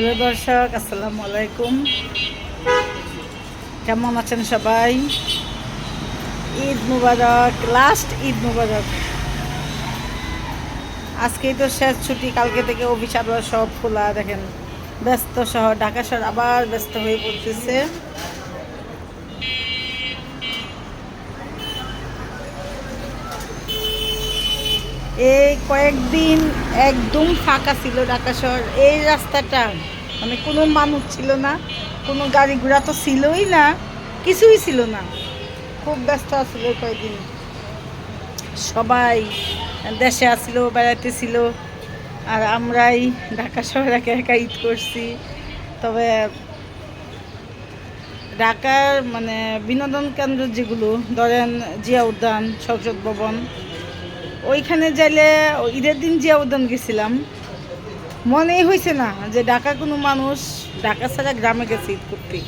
Hello দর্শক, আসসালামু আলাইকুম। কেমন আছেন সবাই? ঈদ মুবারক লাস্ট ঈদ মুবারক। আজকেই তো শেষ ছুটি, কালকে থেকে আবার সব খোলা, দেখেন। ব্যস্ত শহর, ঢাকা শহর আবার ব্যস্ত হয়ে পড়তেছে। এই কয়েকদিন একদম ফাঁকা ছিল ঢাকা শহর। এই রাস্তাটা মানে কোনো মানুষ ছিল না, কোনো গাড়ি ঘোড়া তো ছিলই না, কিছুই ছিল না। খুব ব্যস্ত আছিল কয়েকদিন। সবাই দেশে আসছিল বেড়াইতেছিল আর আমরাই ঢাকা শহর একা একা ঈদ করছি। তবে ঢাকার মানে বিনোদন কেন্দ্র যেগুলো, ধরেন জিয়া উদ্যান, সংসদ ভবন ওইখানে যাইলে ঈদের দিন জিয়া উদ্যান গেছিলাম, মনেই হয়েছে না যে ঢাকা কোনো মানুষ ঢাকা ছাড়া গ্রামে গেছে ঈদ করতে।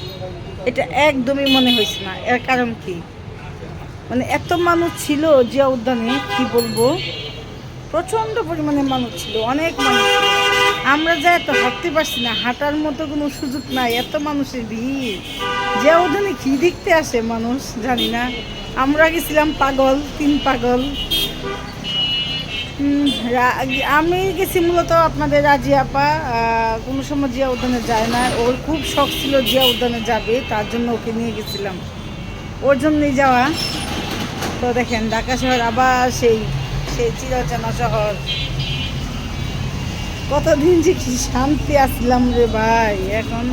এটা একদমই মনে হয়েছে না। এর কারণ কি? মানে এত মানুষ ছিল জিয়া উদ্যানে কি বলব? প্রচণ্ড পরিমাণে মানুষ ছিল, অনেক মানুষ আমরা যা এত হাঁটতে পারছি না, হাঁটার মতো কোনো সুযোগ নাই, এত মানুষের ভিড়। জিয়া উদ্যানে কি দেখতে আসে মানুষ, জানি না। আমরা গেছিলাম পাগল, তিন পাগল। আমি গেছি মূলত আপনাদের রাজি আপা কোনো সময় জিয়া উদ্যানে যায় না। ওর খুব শখ ছিল জিয়া উদ্যানে যাবে, তার জন্য ওকে নিয়ে গেছিলাম। ওর জন্যই যাওয়া। তো দেখেন, ঢাকা শহর আবার সেই সেই চিরচেনা শহর। কতদিন যে কি শান্তি আসলাম রে ভাই, এখন।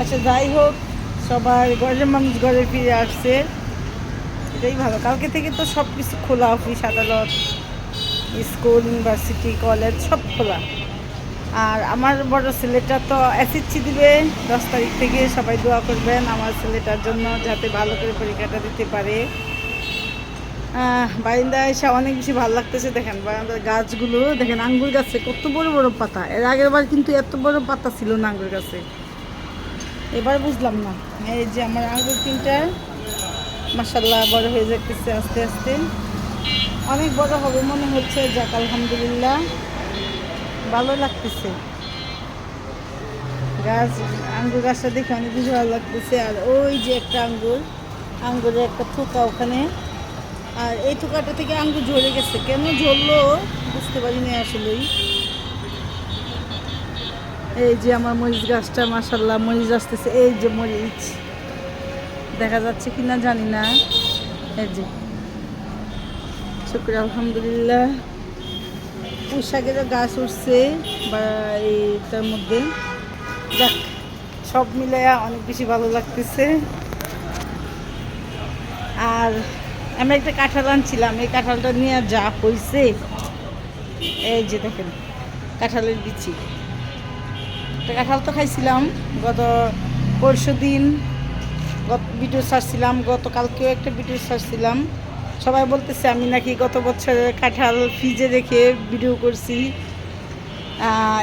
আচ্ছা যাই হোক, সবার ঘরের মানুষ ঘরে ফিরে আসছে। এটাই ভালো। কালকে থেকে তো সব কিছু খোলা অফিস, আদালত। স্কুল ইউনিভার্সিটি কলেজ সব খোলা। আর আমার বড় ছেলেটা তো এসএসসি দিবে। দশ তারিখ থেকে সবাই দোয়া করবেন আমার ছেলেটার জন্য যাতে ভালো করে পরীক্ষাটা দিতে পারে। আহ, বারিন্দায় এসে অনেক বেশি ভালো লাগতেছে। দেখেন বারান্দার গাছগুলো দেখেন আঙ্গুর গাছে কত বড় বড় পাতা। এর আগের বার কিন্তু এত বড় পাতা ছিল না আঙ্গুর গাছে। এবার বুঝলাম না। এই যে আমার আঙ্গুর তিনটা মাসাল্লাহ বড় হয়ে যাচ্ছে আস্তে আস্তে। অনেক বড় হবে মনে হচ্ছে, যাক, আলহামদুলিল্লাহ। ভালো লাগতেছে। গাছ, আঙ্গুর গাছটা দেখে অনেক বেশি ভালো লাগতেছে। আর ওই যে একটা আঙ্গুর, আঙ্গুরের একটা থোকা ওখানে। আর এই থোকাটা থেকে আঙ্গুর ঝরে গেছে। কেন ঝরলো? বুঝতে পারিনি আসলেই। এই যে আমার মরিচ গাছটা মাসাল্লাহ মরিচ আসতেছে। এই যে মরিচ। দেখা যাচ্ছে কিনা জানি না। এই যে। শুক্র, আলহামদুলিল্লাহ। পুঁই শাকেরও গাছ উঠছে বা এইটার মধ্যে। যাক, সব মিলে অনেক বেশি ভালো লাগতেছে। আর আমি একটা কাঁঠাল আনছিলাম, এই কাঁঠালটা নিয়ে যা হয়েছে এই যে দেখেন, কাঁঠালের বিচি। কাঁঠাল তো খাইছিলাম গত পরশু দিন গত ভিডিও ছাড়ছিলাম, গতকালকেও একটা ভিডিও ছাড়ছিলাম। সবাই বলতেছে, আমি নাকি গত বছরের কাঁঠাল ফ্রিজে রেখে ভিডিও করছি।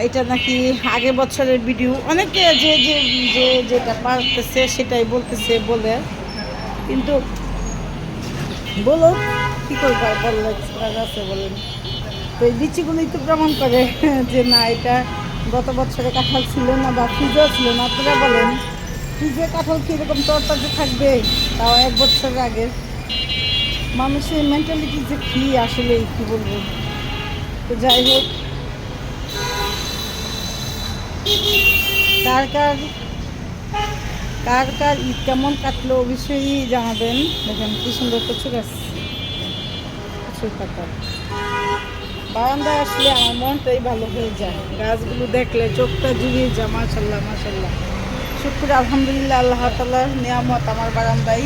এটা নাকি আগের বছরের ভিডিও। অনেকে যে যে যে যেটা পারতেছে সেটাই বলতেছে বলে। কিন্তু বলো, কী করব বললে আছে বলেন। তো এই বিচিগুলোই তো প্রমাণ করে যে না, এটা গত বছরে কাঁঠাল ছিল না বা ফ্রিজেও ছিল না। আপনারা বলেন, ফ্রিজে কাঁঠাল কীরকম তরতাজা থাকবে? তাও এক বছর আগে মানুষের মেন্টালিটি যে কী আসলে, কী বলব? তো যাই হোক। কার কার কার কার ঈদ কেমন কাটলো অবশ্যই জানাবেন। দেখেন কি সুন্দর কচু গাছ। বারান্দায় আসলে আমার মনটাই ভালো হয়ে যায়। গাছগুলো দেখলে চোখটা জুড়িয়ে যায়, মাশাল্লাহ মাশাল্লাহ। শুক্র আলহামদুলিল্লাহ, আল্লাহ তালার নিয়ামত আমার বারান্দায়।